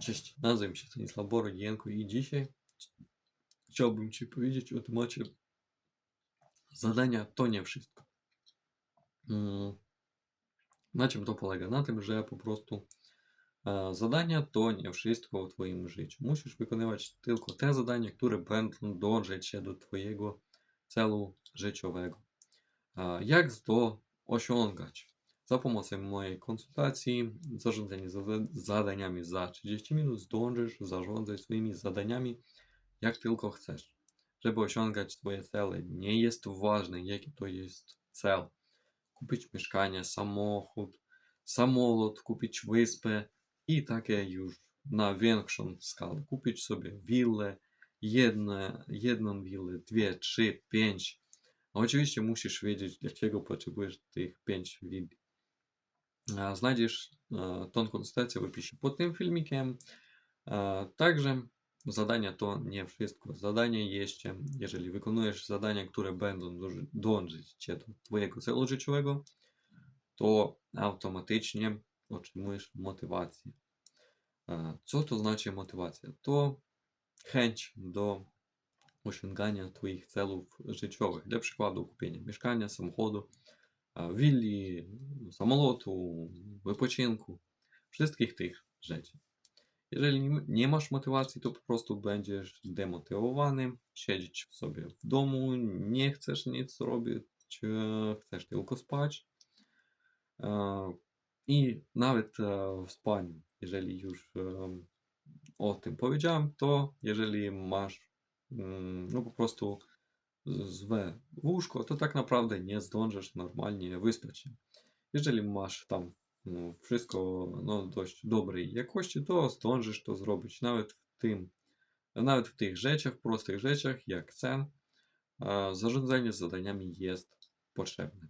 Cześć, nazywam się Stanisław Borodzienko i dzisiaj chciałbym Ci powiedzieć o temacie zadania to nie wszystko. Mm, Na czym to polega? Na tym, że po prostu e, zadania to nie wszystko w Twoim życiu. Musisz wykonywać tylko te zadania, które będą dążyć się do Twojego celu życiowego. Jak to osiągać? Za pomocą mojej konsultacji zarządzanie zada- zadaniami za 30 minut zdążysz zarządzać swoimi zadaniami jak tylko chcesz. Żeby osiągać Twoje cele, nie jest ważne jaki to jest cel. Kupić mieszkanie, samochód, samolot, kupić wyspę i takie już na większą skalę. Kupić sobie willę, jedne, jedną willę, dwie, trzy, pięć. Oczywiście musisz wiedzieć, dlaczego potrzebujesz tych pięć will. Znajdziesz e, tą konsultację w opisie pod tym filmikiem. E, Także zadania to nie wszystko. Zadanie jeszcze, jeżeli wykonujesz zadania, które będą dąży- dążyć cię do Twojego celu życiowego, to automatycznie otrzymujesz motywację. E, Co to znaczy motywacja? To chęć do osiągania Twoich celów życiowych. Dla przykładu kupienia mieszkania, samochodu, willi, samolotu, wypoczynku, wszystkich tych rzeczy. Jeżeli nie- masz motywacji, to po prostu będziesz demotywowany, siedzieć sobie w domu, nie chcesz nic robić, e, chcesz tylko spać. E, I nawet e, w spaniu, jeżeli już o tym powiedziałem, to jeżeli masz mm, no po prostu złe łóżko, to tak naprawdę nie zdążysz normalnie wyspać się. Jeżeli masz tam no, wszystko no, dość dobrej jakości, to zdążysz to zrobić nawet w tym, nawet w tych rzeczach, prostych rzeczach, jak cen, zarządzanie zadaniami jest potrzebne.